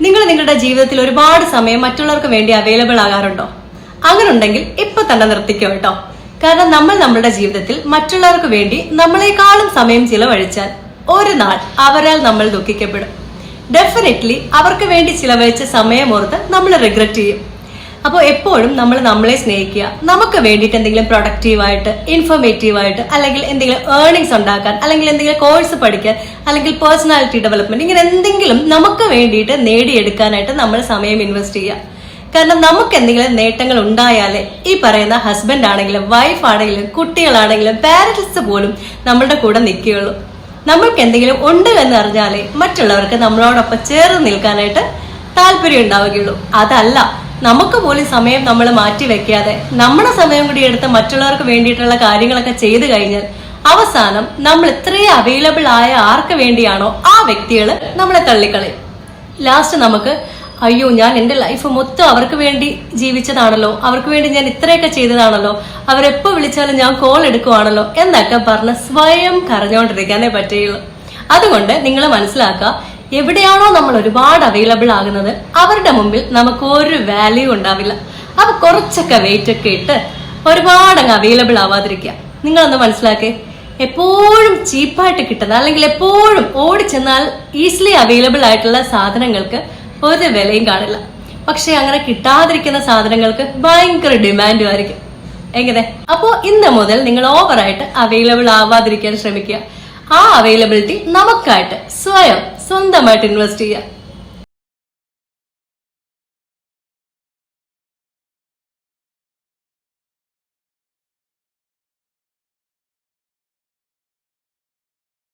നിങ്ങൾ നിങ്ങളുടെ ജീവിതത്തിൽ ഒരുപാട് സമയം മറ്റുള്ളവർക്ക് വേണ്ടി അവൈലബിൾ ആകാറുണ്ടോ? അങ്ങനെ ഉണ്ടെങ്കിൽ ഇപ്പൊ തന്നെ നിർത്തിക്കോ കേട്ടോ. കാരണം നമ്മൾ നമ്മളുടെ ജീവിതത്തിൽ മറ്റുള്ളവർക്ക് വേണ്ടി നമ്മളെക്കാളും സമയം ചിലവഴിച്ചാൽ ഒരു നാൾ അവരാൽ നമ്മൾ ദുഃഖിക്കപ്പെടും. ഡെഫിനറ്റ്ലി അവർക്ക് വേണ്ടി ചിലവഴിച്ച സമയമോർത്ത് നമ്മൾ റിഗ്രറ്റ് ചെയ്യും. അപ്പോൾ എപ്പോഴും നമ്മൾ നമ്മളെ സ്നേഹിക്കുക. നമുക്ക് വേണ്ടിയിട്ട് എന്തെങ്കിലും പ്രൊഡക്റ്റീവായിട്ട് ഇൻഫോർമേറ്റീവായിട്ട് അല്ലെങ്കിൽ എന്തെങ്കിലും ഏർണിങ്സ് ഉണ്ടാക്കാൻ അല്ലെങ്കിൽ എന്തെങ്കിലും കോഴ്സ് പഠിക്കാൻ അല്ലെങ്കിൽ പേഴ്സണാലിറ്റി ഡെവലപ്മെന്റ് ഇങ്ങനെ എന്തെങ്കിലും നമുക്ക് വേണ്ടിയിട്ട് നേടിയെടുക്കാനായിട്ട് നമ്മൾ സമയം ഇൻവെസ്റ്റ് ചെയ്യുക. കാരണം നമുക്ക് എന്തെങ്കിലും നേട്ടങ്ങൾ ഉണ്ടായാലേ ഈ പറയുന്ന ഹസ്ബൻഡ് ആണെങ്കിലും വൈഫ് ആണെങ്കിലും കുട്ടികളാണെങ്കിലും പാരന്റ്സ് പോലും നമ്മളുടെ കൂടെ നിൽക്കുകയുള്ളൂ. നമ്മൾക്ക് എന്തെങ്കിലും ഉണ്ട് എന്ന് അറിഞ്ഞാലേ മറ്റുള്ളവർക്ക് നമ്മളോടൊപ്പം ചേർന്ന് നിൽക്കാനായിട്ട് താല്പര്യം ഉണ്ടാവുകയുള്ളൂ. അതല്ല നമുക്ക് പോലും സമയം നമ്മൾ മാറ്റി വെക്കാതെ നമ്മുടെ സമയം കൂടി എടുത്ത് മറ്റുള്ളവർക്ക് വേണ്ടിയിട്ടുള്ള കാര്യങ്ങളൊക്കെ ചെയ്തു കഴിഞ്ഞാൽ അവസാനം നമ്മൾ ഇത്രയും അവൈലബിൾ ആയ ആർക്ക് വേണ്ടിയാണോ ആ വ്യക്തികൾ നമ്മളെ തള്ളിക്കളയും. ലാസ്റ്റ് നമുക്ക് അയ്യോ ഞാൻ എന്റെ ലൈഫ് മൊത്തം അവർക്ക് വേണ്ടി ജീവിച്ചതാണല്ലോ. അവർക്ക് വേണ്ടി ഞാൻ ഇത്രയൊക്കെ ചെയ്തതാണല്ലോ. അവരെപ്പോ വിളിച്ചാലും ഞാൻ കോൾ എടുക്കുവാണല്ലോ എന്നൊക്കെ പറഞ്ഞ് സ്വയം കരഞ്ഞുകൊണ്ടിരിക്കാനേ പറ്റുകയുള്ളൂ. അതുകൊണ്ട് നിങ്ങൾ മനസ്സിലാക്കുക എവിടെയാണോ നമ്മൾ ഒരുപാട് അവൈലബിൾ ആകുന്നത് അവരുടെ മുമ്പിൽ നമുക്ക് ഒരു വാല്യൂ ഉണ്ടാവില്ല. അപ്പൊ കുറച്ചൊക്കെ വെയിറ്റ് ഒക്കെ ഇട്ട് ഒരുപാട് അങ്ങ് അവൈലബിൾ ആവാതിരിക്കുക. നിങ്ങളൊന്ന് മനസ്സിലാക്കേ എപ്പോഴും ചീപ്പായിട്ട് കിട്ടുന്ന അല്ലെങ്കിൽ എപ്പോഴും ഓടി ചെന്നാൽ ഈസിലി അവൈലബിൾ ആയിട്ടുള്ള സാധനങ്ങൾക്ക് ഒരു വിലയും കാണില്ല. പക്ഷെ അങ്ങനെ കിട്ടാതിരിക്കുന്ന സാധനങ്ങൾക്ക് ഭയങ്കര ഡിമാൻഡും ആയിരിക്കും. എങ്ങനെ? അപ്പോ ഇന്ന് മുതൽ നിങ്ങൾ ഓവറായിട്ട് അവൈലബിൾ ആവാതിരിക്കാൻ ശ്രമിക്കുക. ആ അവൈലബിലിറ്റി നമുക്കായിട്ട് സ്വയം സ്വന്തമായിട്ട് ഇൻവെസ്റ്റ് ചെയ്യുക